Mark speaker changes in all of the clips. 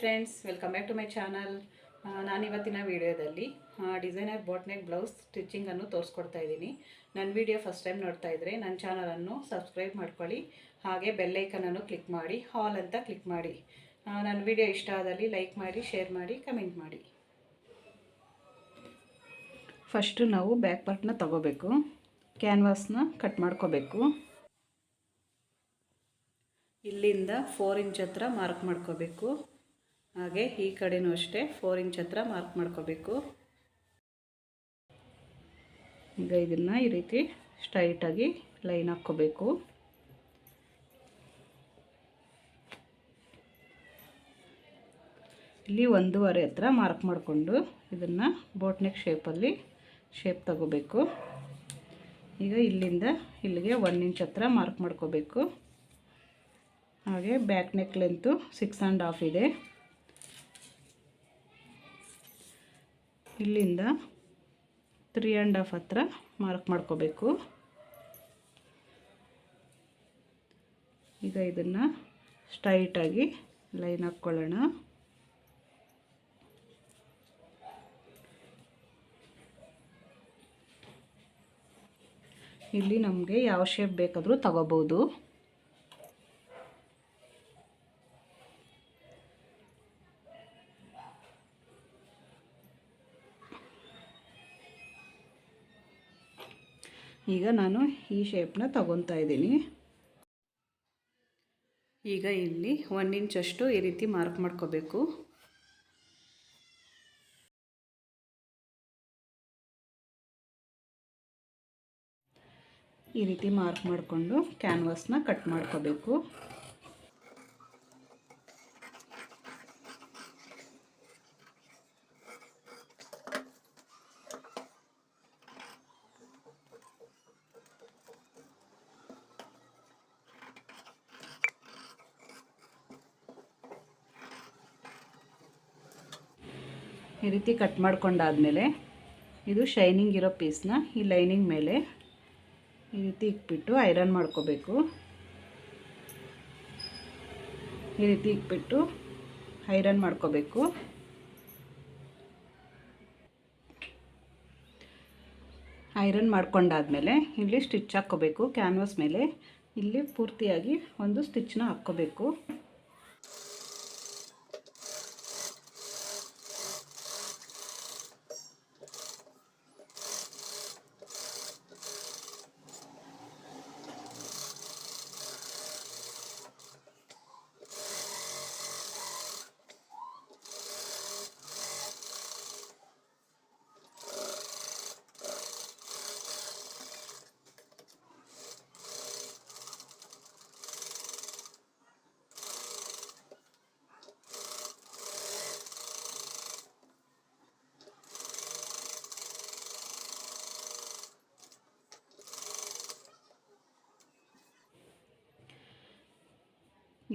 Speaker 1: Friends welcome back to my channel ನಾನಿವತ್ತಿನ ವಿಡಿಯೋದಲ್ಲಿ designer ಬಾಟ್ನೆಕ್ blouse ಸ್ಟಿಚಿಂಗನ್ನು ತೋರಿಸ್ಕೊಡ್ತಾ ಇದ್ದೀನಿ. ನನ್ನ ವಿಡಿಯೋ ಫಸ್ಟ್ ಟೈಮ್ ನೋಡ್ತಾ ಇದ್ದರೆ ನನ್ನ ಚಾನಲನ್ನು ಸಬ್ಸ್ಕ್ರೈಬ್ ಮಾಡ್ಕೊಳ್ಳಿ. ಹಾಗೆ ಬೆಲ್ಲೈಕನನ್ನು ಕ್ಲಿಕ್ ಮಾಡಿ ಹಾಲ್ ಅಂತ ಕ್ಲಿಕ್ ಮಾಡಿ. ನನ್ನ ವಿಡಿಯೋ ಇಷ್ಟ ಆದಲ್ಲಿ ಲೈಕ್ ಮಾಡಿ ಶೇರ್ ಮಾಡಿ ಕಮೆಂಟ್ ಮಾಡಿ. ಫಸ್ಟು ನಾವು ಬ್ಯಾಕ್ ಪಾರ್ಟ್ನ ತಗೋಬೇಕು. ಕ್ಯಾನ್ವಾಸ್ನ ಕಟ್ ಮಾಡ್ಕೋಬೇಕು. ಇಲ್ಲಿಂದ ಫೋರ್ ಇಂಚ್ ಹತ್ರ ಮಾರ್ಕ್ ಮಾಡ್ಕೋಬೇಕು. ಹಾಗೆ ಈ ಕಡೆನೂ ಅಷ್ಟೇ ಫೋರ್ ಇಂಚ್ ಹತ್ರ ಮಾರ್ಕ್ ಮಾಡ್ಕೋಬೇಕು. ಈಗ ಇದನ್ನು ಈ ರೀತಿ ಸ್ಟ್ರೈಟಾಗಿ ಲೈನ್ ಹಾಕ್ಕೋಬೇಕು. ಇಲ್ಲಿ ಒಂದೂವರೆ ಹತ್ರ ಮಾರ್ಕ್ ಮಾಡಿಕೊಂಡು ಇದನ್ನು ಬೋಟ್ನೆಕ್ ಶೇಪಲ್ಲಿ ಶೇಪ್ ತಗೋಬೇಕು. ಈಗ ಇಲ್ಲಿಂದ ಇಲ್ಲಿಗೆ ಒನ್ ಇಂಚ್ ಹತ್ರ ಮಾರ್ಕ್ ಮಾಡ್ಕೋಬೇಕು. ಹಾಗೆ back neck length six and half ಇದೆ. ಇಲ್ಲಿಂದ ತ್ರೀ ಆ್ಯಂಡ್ ಹಾಫ್ ಹತ್ರ ಮಾರ್ಕ್ ಮಾಡ್ಕೋಬೇಕು. ಈಗ ಇದನ್ನು ಸ್ಟ್ರೈಟಾಗಿ ಲೈನ್ ಹಾಕ್ಕೊಳ್ಳೋಣ. ಇಲ್ಲಿ ನಮಗೆ ಯಾವ ಶೇಪ್ ಬೇಕಾದರೂ ತಗೋಬೋದು. ಈಗ ನಾನು ಈ ಶೇಪ್ನ ತಗೊತಾ ಇದ್ದೀನಿ. ಈಗ ಇಲ್ಲಿ ಒನ್ ಇಂಚಷ್ಟು ಈ ರೀತಿ ಮಾರ್ಕ್ ಮಾಡ್ಕೋಬೇಕು. ಈ ರೀತಿ ಮಾರ್ಕ್ ಮಾಡಿಕೊಂಡು ಕ್ಯಾನ್ವಾಸ್ನ ಕಟ್ ಮಾಡ್ಕೋಬೇಕು. ರೀತಿ ಕಟ್ ಮಾಡ್ಕೊಂಡಾದಮೇಲೆ ಇದು ಶೈನಿಂಗ್ ಇರೋ ಪೀಸ್ನ ಈ ಲೈನಿಂಗ್ ಮೇಲೆ ಈ ರೀತಿ ಇಕ್ಬಿಟ್ಟು ಐರನ್ ಮಾಡ್ಕೋಬೇಕು. ಈ ರೀತಿ ಇಕ್ಬಿಟ್ಟು ಐರನ್ ಮಾಡ್ಕೋಬೇಕು. ಐರನ್ ಮಾಡ್ಕೊಂಡಾದಮೇಲೆ ಇಲ್ಲಿ ಸ್ಟಿಚ್ ಹಾಕ್ಕೋಬೇಕು. ಕ್ಯಾನ್ವಾಸ್ ಮೇಲೆ ಇಲ್ಲಿ ಪೂರ್ತಿಯಾಗಿ ಒಂದು ಸ್ಟಿಚ್ನ ಹಾಕ್ಕೋಬೇಕು.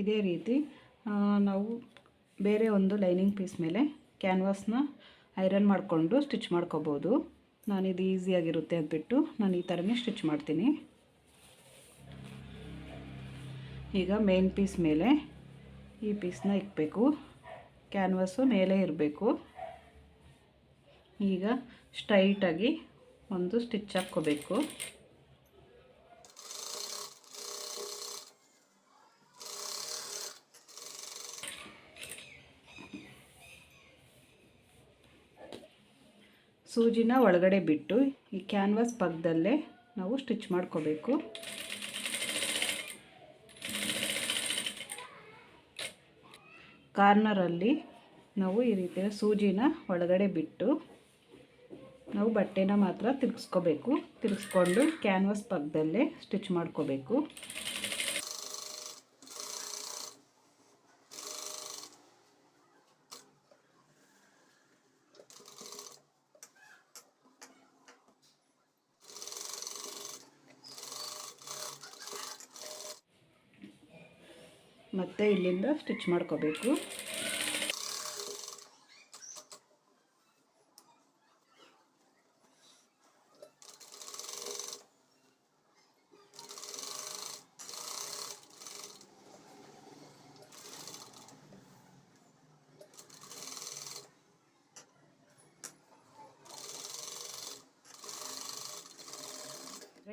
Speaker 1: ಇದೇ ರೀತಿ ನಾವು ಬೇರೆ ಒಂದು ಲೈನಿಂಗ್ ಪೀಸ್ ಮೇಲೆ ಕ್ಯಾನ್ವಾಸ್ನ ಐರನ್ ಮಾಡಿಕೊಂಡು ಸ್ಟಿಚ್ ಮಾಡ್ಕೋಬೋದು. ನಾನು ಇದು ಈಸಿಯಾಗಿರುತ್ತೆ ಅಂದ್ಬಿಟ್ಟು ನಾನು ಈ ಥರನೇ ಸ್ಟಿಚ್ ಮಾಡ್ತೀನಿ. ಈಗ ಮೇನ್ ಪೀಸ್ ಮೇಲೆ ಈ ಪೀಸ್ನ ಇಕ್ಬೇಕು. ಕ್ಯಾನ್ವಾಸು ಮೇಲೆ ಇರಬೇಕು. ಈಗ ಸ್ಟ್ರೈಟಾಗಿ ಒಂದು ಸ್ಟಿಚ್ ಹಾಕ್ಕೋಬೇಕು. ಸೂಜಿನ ಒಳಗಡೆ ಬಿಟ್ಟು ಈ ಕ್ಯಾನ್ವಾಸ್ ಪಕ್ಕದಲ್ಲೇ ನಾವು ಸ್ಟಿಚ್ ಮಾಡ್ಕೋಬೇಕು. ಕಾರ್ನರಲ್ಲಿ ನಾವು ಈ ರೀತಿಯ ಸೂಜಿನ ಒಳಗಡೆ ಬಿಟ್ಟು ನಾವು ಬಟ್ಟೆನ ಮಾತ್ರ ತಿರುಗಿಸ್ಕೋಬೇಕು. ತಿರುಗಿಸ್ಕೊಂಡು ಕ್ಯಾನ್ವಾಸ್ ಪಕ್ಕದಲ್ಲೇ ಸ್ಟಿಚ್ ಮಾಡ್ಕೋಬೇಕು. ಮತ್ತೆ ಇಲ್ಲಿಂದ ಸ್ಟಿಚ್ ಮಾಡ್ಕೋಬೇಕು.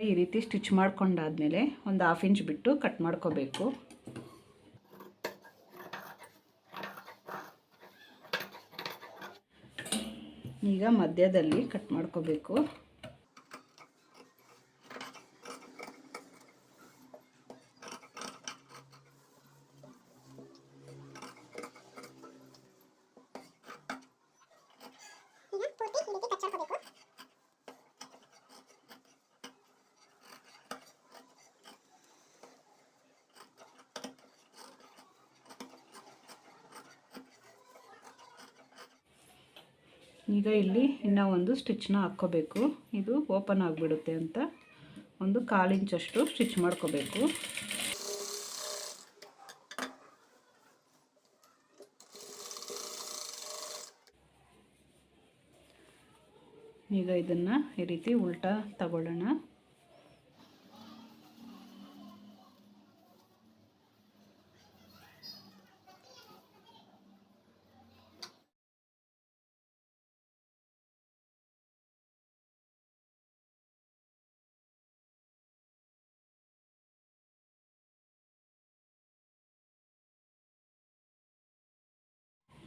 Speaker 1: ಈ ರೀತಿ ಸ್ಟಿಚ್ ಮಾಡ್ಕೊಂಡಾದಮೇಲೆ ಒಂದು ಹಾಫ್ ಇಂಚ್ ಬಿಟ್ಟು ಕಟ್ ಮಾಡ್ಕೋಬೇಕು. ಈಗ ಮಧ್ಯದಲ್ಲಿ ಕಟ್ ಮಾಡ್ಕೋಬೇಕು
Speaker 2: ಈಗ ಪೂರ್ತಿ ಈ ರೀತಿ ಕಚ್ಚಾಡ್ಕೋಬೇಕು
Speaker 1: ಈಗ ಇಲ್ಲಿ ಇನ್ನೂ ಒಂದು ಸ್ಟಿಚ್ನ ಹಾಕ್ಕೋಬೇಕು. ಇದು ಓಪನ್ ಆಗಿಬಿಡುತ್ತೆ ಅಂತ ಒಂದು ಕಾಲು ಇಂಚಷ್ಟು ಸ್ಟಿಚ್ ಮಾಡ್ಕೋಬೇಕು. ಈಗ ಇದನ್ನು ಈ ರೀತಿ ಉಲ್ಟಾ ತಗೊಳ್ಳೋಣ.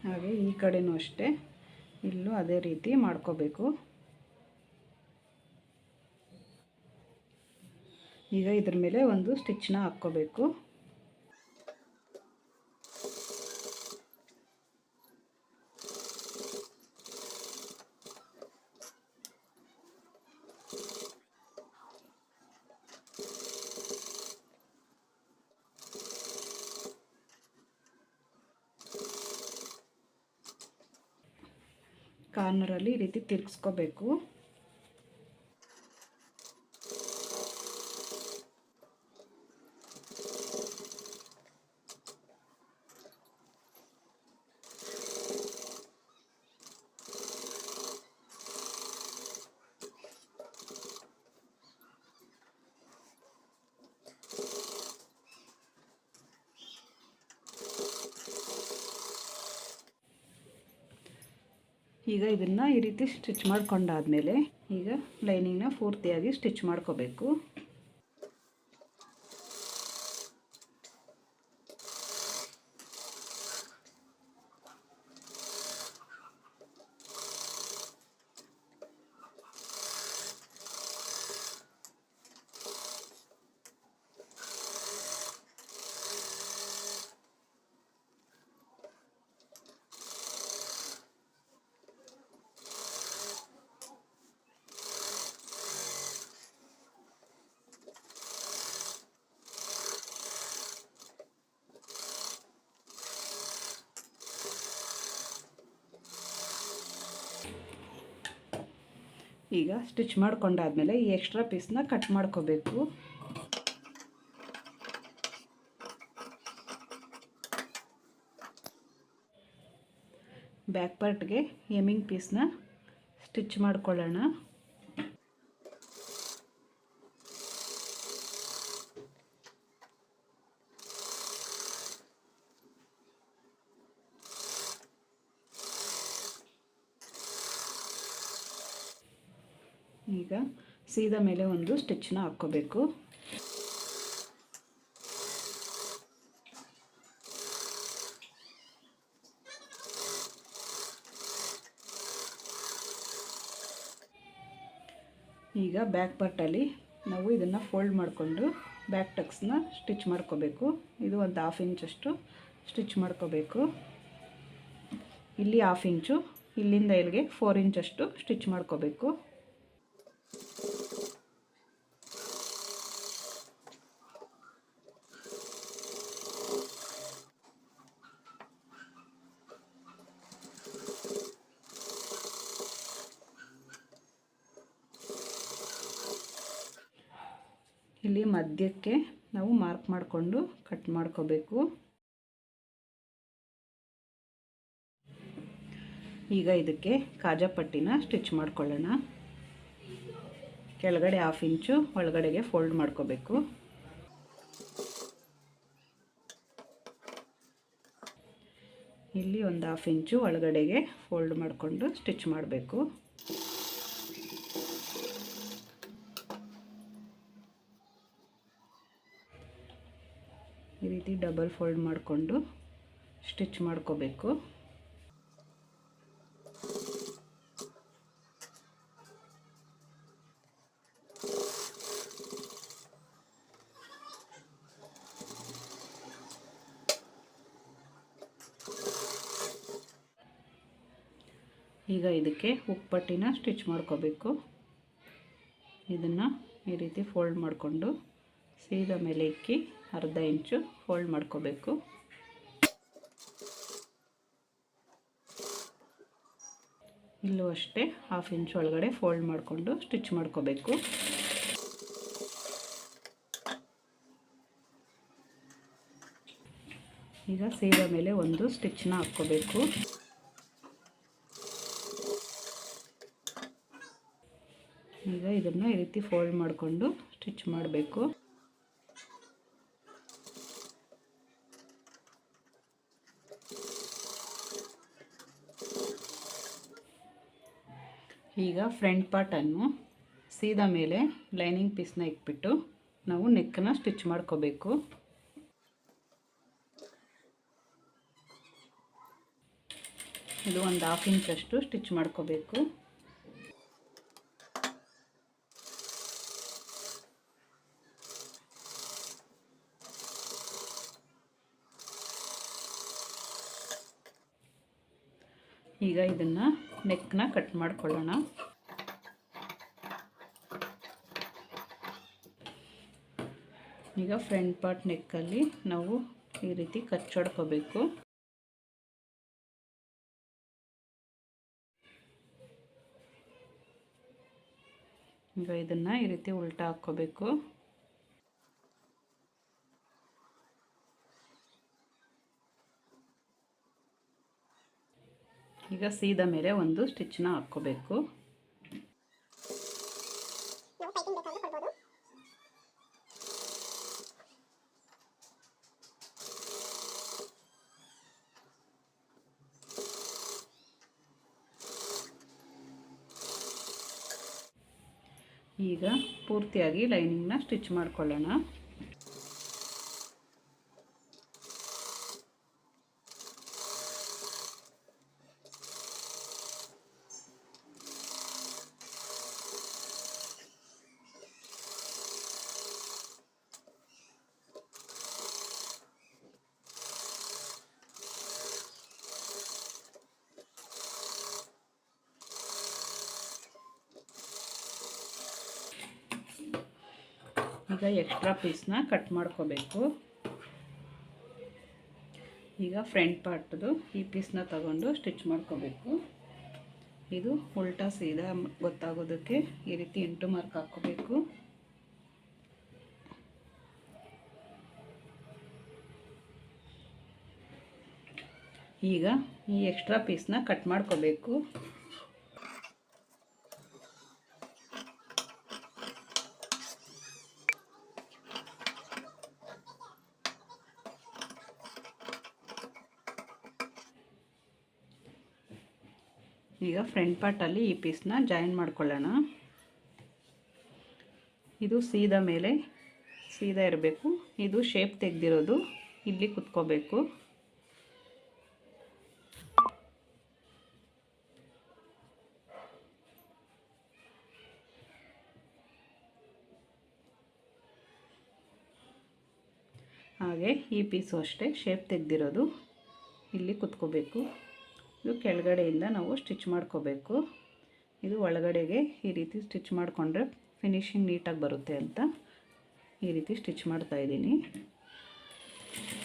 Speaker 1: ಹಾಗೆ ಈ ಕಡೆನೂ ಅಷ್ಟೇ. ಇಲ್ಲೂ ಅದೇ ರೀತಿ ಮಾಡ್ಕೋಬೇಕು. ಈಗ ಇದ್ರ ಮೇಲೆ ಒಂದು ಸ್ಟಿಚ್ನ ಹಾಕ್ಕೋಬೇಕು. ಕಾರ್ನರಲ್ಲಿ ಈ ರೀತಿ ತಿರ್ಗಿಸ್ಕೋಬೇಕು. ಈಗ ಇದನ್ನು ಈ ರೀತಿ ಸ್ಟಿಚ್ ಮಾಡ್ಕೊಂಡಾದಮೇಲೆ ಈಗ ಲೈನಿಂಗ್ನ ಪೂರ್ತಿಯಾಗಿ ಸ್ಟಿಚ್ ಮಾಡ್ಕೋಬೇಕು. ಈಗ ಸ್ಟಿಚ್ ಮಾಡ್ಕೊಂಡಾದ್ಮೇಲೆ ಈ ಎಕ್ಸ್ಟ್ರಾ ಪೀಸ್ನ ಕಟ್ ಮಾಡ್ಕೋಬೇಕು. ಬ್ಯಾಕ್ ಪಾರ್ಟ್ಗೆ ಎಮಿಂಗ್ ಪೀಸ್ನ ಸ್ಟಿಚ್ ಮಾಡ್ಕೊಳ್ಳೋಣ. ಈಗ ಸೀದ ಮೇಲೆ ಒಂದು ಸ್ಟಿಚ್ನ ಹಾಕ್ಕೋಬೇಕು. ಈಗ ಬ್ಯಾಕ್ ಪಾರ್ಟಲ್ಲಿ ನಾವು ಇದನ್ನು ಫೋಲ್ಡ್ ಮಾಡಿಕೊಂಡು ಬ್ಯಾಕ್ ಟಕ್ಸ್ನ ಸ್ಟಿಚ್ ಮಾಡ್ಕೋಬೇಕು. ಇದು ಒಂದು ಹಾಫ್ ಇಂಚಷ್ಟು ಸ್ಟಿಚ್ ಮಾಡ್ಕೋಬೇಕು. ಇಲ್ಲಿ ಹಾಫ್ ಇಂಚು, ಇಲ್ಲಿಂದ ಇಲ್ಲಿಗೆ ಫೋರ್ ಇಂಚಷ್ಟು ಸ್ಟಿಚ್ ಮಾಡ್ಕೋಬೇಕು. ಇಲ್ಲಿ ಮಧ್ಯಕ್ಕೆ ನಾವು ಮಾರ್ಕ್ ಮಾಡಿಕೊಂಡು ಕಟ್ ಮಾಡ್ಕೋಬೇಕು. ಈಗ ಇದಕ್ಕೆ ಕಾಜಾ ಪಟ್ಟಿನ ಸ್ಟಿಚ್ ಮಾಡ್ಕೊಳ್ಳೋಣ. ಕೆಳಗಡೆ ಹಾಫ್ ಇಂಚು ಒಳಗಡೆಗೆ ಫೋಲ್ಡ್ ಮಾಡ್ಕೋಬೇಕು. ಇಲ್ಲಿ ಒಂದು ಹಾಫ್ ಇಂಚು ಒಳಗಡೆಗೆ ಫೋಲ್ಡ್ ಮಾಡಿಕೊಂಡು ಸ್ಟಿಚ್ ಮಾಡಬೇಕು ಈ ರೀತಿ ಡಬಲ್ ಫೋಲ್ಡ್ ಮಾಡಿಕೊಂಡು ಸ್ಟಿಚ್ ಮಾಡ್ಕೋಬೇಕು. ಈಗ ಇದಕ್ಕೆ ಉಪ್ಪಟ್ಟಿನ ಸ್ಟಿಚ್ ಮಾಡ್ಕೋಬೇಕು. ಇದನ್ನು ಈ ರೀತಿ ಫೋಲ್ಡ್ ಮಾಡಿಕೊಂಡು ಸೀದಾ ಮೇಲೆ ಇಕ್ಕಿ ಅರ್ಧ ಇಂಚು ಫೋಲ್ಡ್ ಮಾಡ್ಕೋಬೇಕು. ಇಲ್ಲೂ ಅಷ್ಟೇ ಹಾಫ್ ಇಂಚ್ ಒಳಗಡೆ ಫೋಲ್ಡ್ ಮಾಡಿಕೊಂಡು ಸ್ಟಿಚ್ ಮಾಡ್ಕೋಬೇಕು. ಈಗ ಸೀರೆ ಮೇಲೆ ಒಂದು ಸ್ಟಿಚ್ನ ಹಾಕ್ಕೋಬೇಕು. ಈಗ ಇದನ್ನು ಈ ರೀತಿ ಫೋಲ್ಡ್ ಮಾಡಿಕೊಂಡು ಸ್ಟಿಚ್ ಮಾಡಬೇಕು. ಈಗ ಫ್ರಂಟ್ ಪಾರ್ಟನ್ನು ಸೀದಾ ಮೇಲೆ ಲೈನಿಂಗ್ ಪೀಸ್ನ ಇಟ್ಬಿಟ್ಟು ನಾವು ನೆಕ್ಕನ್ನು ಸ್ಟಿಚ್ ಮಾಡ್ಕೋಬೇಕು. ಇದು ಒಂದು ಹಾಫ್ ಇಂಚಷ್ಟು ಸ್ಟಿಚ್ ಮಾಡ್ಕೋಬೇಕು. ಈಗ ಇದನ್ನು ನೆಕ್ನ ಕಟ್ ಮಾಡ್ಕೊಳ್ಳೋಣ. ಈಗ ಫ್ರಂಟ್ ಪಾರ್ಟ್ ನೆಕ್ಕಲ್ಲಿ ನಾವು ಈ ರೀತಿ ಕಚ್ಚೊಡ್ಕೋಬೇಕು ಈಗ ಇದನ್ನು ಈ ರೀತಿ ಉಲ್ಟಾ ಹಾಕ್ಕೋಬೇಕು. ಈಗ ಸೀದ ಮೇಲೆ ಒಂದು ಸ್ಟಿಚ್ನ ಹಾಕ್ಕೋಬೇಕು. ಈಗ ಪೂರ್ತಿಯಾಗಿ ಲೈನಿಂಗ್ನ ಸ್ಟಿಚ್ ಮಾಡ್ಕೊಳ್ಳೋಣ. ಈಗ ಎಕ್ಸ್ಟ್ರಾ ಪೀಸ್ನ ಕಟ್ ಮಾಡ್ಕೋಬೇಕು. ಈಗ ಫ್ರಂಟ್ ಪಾರ್ಟ್ದು ಈ ಪೀಸ್ನ ತಗೊಂಡು ಸ್ಟಿಚ್ ಮಾಡ್ಕೋಬೇಕು. ಇದು ಉಲ್ಟಾ ಸೀದಾ ಗೊತ್ತಾಗೋದಕ್ಕೆ ಈ ರೀತಿ ಎಂಟು ಮಾರ್ಕ್ ಹಾಕ್ಕೋಬೇಕು. ಈಗ ಈ ಎಕ್ಸ್ಟ್ರಾ ಪೀಸ್ನ ಕಟ್ ಮಾಡ್ಕೋಬೇಕು. ಈಗ ಫ್ರಂಟ್ ಪಾರ್ಟಲ್ಲಿ ಈ ಪೀಸ್ನ ಜಾಯಿನ್ ಮಾಡ್ಕೊಳ್ಳೋಣ. ಇದು ಸೀದಾ ಮೇಲೆ ಸೀದಾ ಇರಬೇಕು. ಇದು ಶೇಪ್ ತೆಗೆದಿರೋದು. ಇಲ್ಲಿ ಕುತ್ಕೋಬೇಕು. ಹಾಗೆ ಈ ಪೀಸು ಅಷ್ಟೇ ಶೇಪ್ ತೆಗೆದಿರೋದು. ಇಲ್ಲಿ ಕುತ್ಕೋಬೇಕು. ಇದು ಕೆಳಗಡೆಯಿಂದ ನಾವು ಸ್ಟಿಚ್ ಮಾಡ್ಕೋಬೇಕು. ಇದು ಒಳಗಡೆಗೆ ಈ ರೀತಿ ಸ್ಟಿಚ್ ಮಾಡಿಕೊಂಡ್ರೆ ಫಿನಿಶಿಂಗ್ ನೀಟಾಗಿ ಬರುತ್ತೆ ಅಂತ ಈ ರೀತಿ ಸ್ಟಿಚ್ ಮಾಡ್ತಾ ಇದ್ದೀನಿ.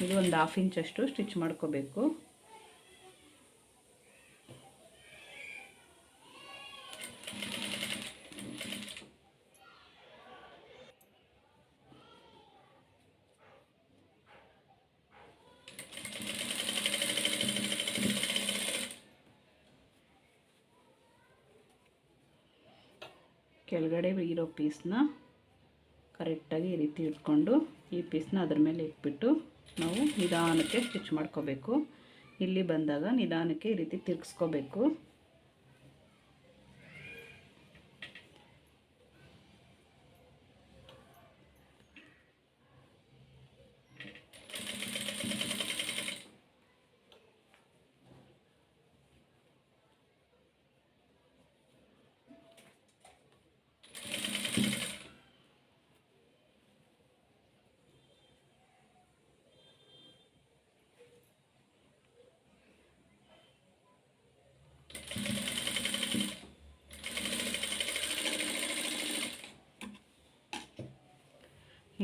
Speaker 1: ಇದು ಒಂದು ಹಾಫ್ ಇಂಚಷ್ಟು ಸ್ಟಿಚ್ ಮಾಡ್ಕೋಬೇಕು ಕೆಳಗಡೆ ಇರೋ ಪೀಸ್ನ ಕರೆಕ್ಟಾಗಿ ಈ ರೀತಿ ಇಟ್ಕೊಂಡು ಈ ಪೀಸ್ನ ಅದ್ರ ಮೇಲೆ ಇಟ್ಬಿಟ್ಟು ನಾವು ನಿಧಾನಕ್ಕೆ ಸ್ಟಿಚ್ ಮಾಡ್ಕೋಬೇಕು. ಇಲ್ಲಿ ಬಂದಾಗ ನಿಧಾನಕ್ಕೆ ಈ ರೀತಿ ತಿರ್ಗಿಸ್ಕೋಬೇಕು.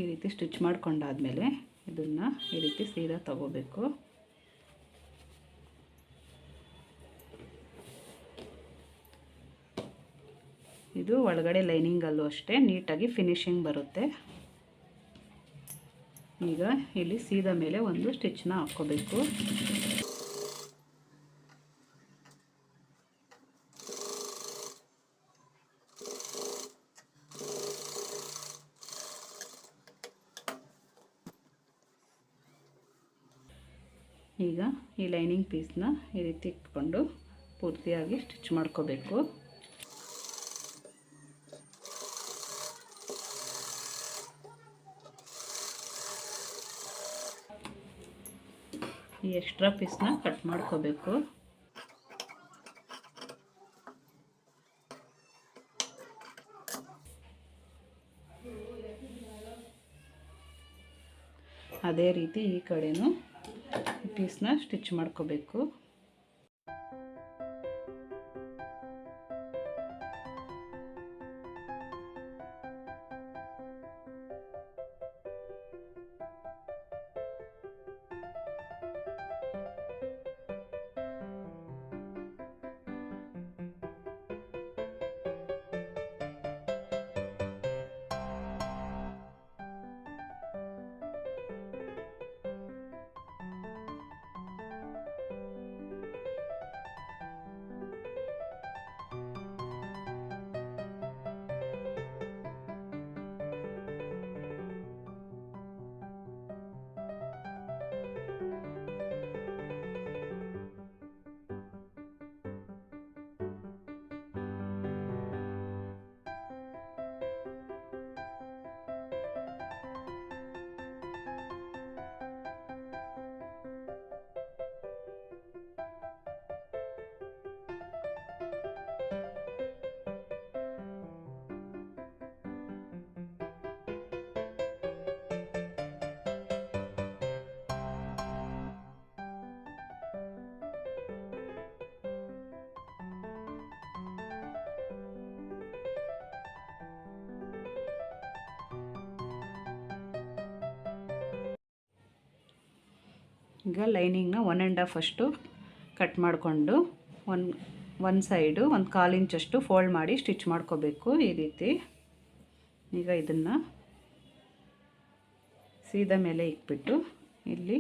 Speaker 1: ಈ ರೀತಿ ಸ್ಟಿಚ್ ಮಾಡ್ಕೊಂಡಾದಮೇಲೆ ಇದನ್ನು ಈ ರೀತಿ ಸೀದಾ ತಗೋಬೇಕು. ಇದು ಒಳಗಡೆ ಲೈನಿಂಗಲ್ಲೂ ಅಷ್ಟೇ, ನೀಟಾಗಿ ಫಿನಿಶಿಂಗ್ ಬರುತ್ತೆ. ಈಗ ಇಲ್ಲಿ ಸೀದಾ ಮೇಲೆ ಒಂದು ಸ್ಟಿಚ್ನ ಹಾಕ್ಕೋಬೇಕು ಈಗ ಪೀಸ್ನ ಈ ರೀತಿ ಇಟ್ಕೊಂಡು ಪೂರ್ತಿಯಾಗಿ ಸ್ಟಿಚ್ ಮಾಡ್ಕೋಬೇಕು. ಈ ಎಕ್ಸ್ಟ್ರಾ ಪೀಸ್ನ ಕಟ್ ಮಾಡ್ಕೋಬೇಕು. ಅದೇ ರೀತಿ ಈ ಕಡೆನೂ ಪೀಸ್ನ ಸ್ಟಿಚ್ ಮಾಡ್ಕೋಬೇಕು. ಈಗ ಲೈನಿಂಗ್ನ ಒನ್ ಆ್ಯಂಡ್ ಹಾಫ್ ಅಷ್ಟು ಕಟ್ ಮಾಡಿಕೊಂಡು ಒನ್ ಒನ್ ಸೈಡು, ಒಂದು ಕಾಲು ಇಂಚಷ್ಟು ಫೋಲ್ಡ್ ಮಾಡಿ ಸ್ಟಿಚ್ ಮಾಡ್ಕೋಬೇಕು ಈ ರೀತಿ. ಈಗ ಇದನ್ನು ಸೀದಾ ಮೇಲೆ ಇಕ್ಬಿಟ್ಟು ಇಲ್ಲಿ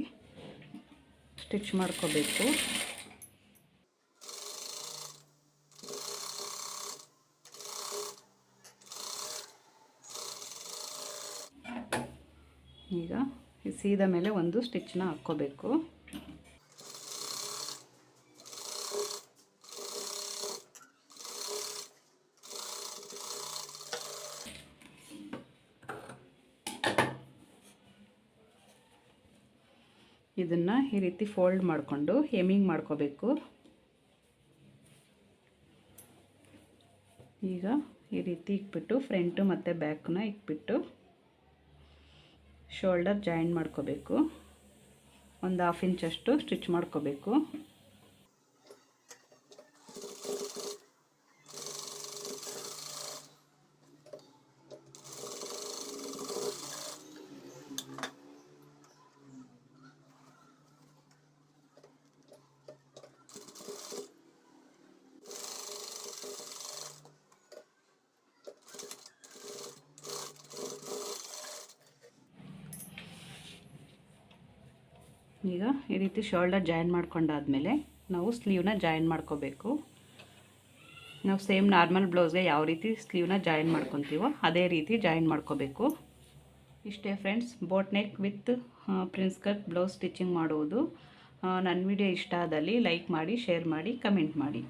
Speaker 1: ಸ್ಟಿಚ್ ಮಾಡ್ಕೋಬೇಕು. ಈಗ ಸೀದಾ ಮೇಲೆ ಒಂದು ಸ್ಟಿಚ್ನ ಹಾಕ್ಕೋಬೇಕು. ಇದನ್ನು ಈ ರೀತಿ ಫೋಲ್ಡ್ ಮಾಡಿಕೊಂಡು ಹೆಮಿಂಗ್ ಮಾಡ್ಕೋಬೇಕು. ಈಗ ಈ ರೀತಿ ಇಕ್ಬಿಟ್ಟು ಫ್ರಂಟು ಮತ್ತು ಬ್ಯಾಕ್ನ ಇಕ್ಬಿಟ್ಟು ಶೋಲ್ಡರ್ ಜಾಯಿನ್ ಮಾಡ್ಕೋಬೇಕು. ಒಂದು ಹಾಫ್ ಇಂಚಷ್ಟು ಸ್ಟಿಚ್ ಮಾಡ್ಕೋಬೇಕು. ಈಗ ಈ ರೀತಿ ಶೋಲ್ಡರ್ ಜಾಯಿನ್ ಮಾಡ್ಕೊಂಡಾದ್ಮೇಲೆ ನಾವು ಸ್ಲೀವ್ನ ಜಾಯಿನ್ ಮಾಡ್ಕೋಬೇಕು. ನಾವು ಸೇಮ್ ನಾರ್ಮಲ್ ಬ್ಲೌಸ್ಗೆ ಯಾವ ರೀತಿ ಸ್ಲೀವ್ನ ಜಾಯಿನ್ ಮಾಡ್ಕೊತೀವೋ ಅದೇ ರೀತಿ ಜಾಯಿನ್ ಮಾಡ್ಕೋಬೇಕು. ಇಷ್ಟೇ friends boat neck with prince cut blouse stitching ಮಾಡುವುದು. ನನ್ನ ವಿಡಿಯೋ ಇಷ್ಟ ಆದಲ್ಲಿ ಲೈಕ್ ಮಾಡಿ ಶೇರ್ ಮಾಡಿ ಕಮೆಂಟ್ ಮಾಡಿ.